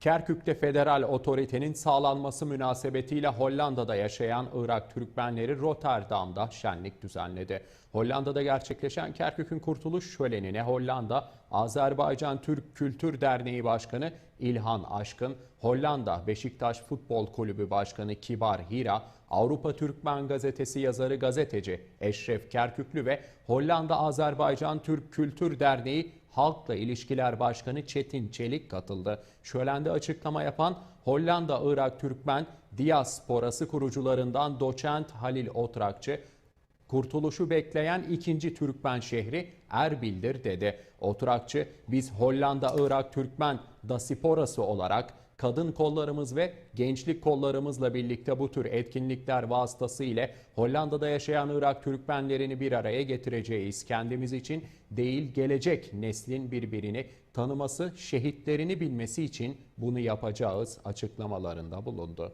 Kerkük'te federal otoritenin sağlanması münasebetiyle Hollanda'da yaşayan Irak Türkmenleri Rotterdam'da şenlik düzenledi. Hollanda'da gerçekleşen Kerkük'ün kurtuluş şölenine Hollanda Azerbaycan Türk Kültür Derneği Başkanı İlhan Aşkın, Hollanda Beşiktaş Futbol Kulübü Başkanı Kibar Hira, Avrupa Türkmen Gazetesi yazarı gazeteci Eşref Kerküklü ve Hollanda Azerbaycan Türk Kültür Derneği Halkla İlişkiler Başkanı Çetin Çelik katıldı. Şölende açıklama yapan Hollanda-Irak Türkmen Diasporası kurucularından doçent Halil Otrakçı, Kurtuluşu bekleyen ikinci Türkmen şehri Erbil'dir dedi. Oturakçı, biz Hollanda-Irak Türkmen Dasiporası olarak kadın kollarımız ve gençlik kollarımızla birlikte bu tür etkinlikler vasıtası ile Hollanda'da yaşayan Irak Türkmenlerini bir araya getireceğiz. Kendimiz için değil gelecek neslin birbirini tanıması, şehitlerini bilmesi için bunu yapacağız açıklamalarında bulundu.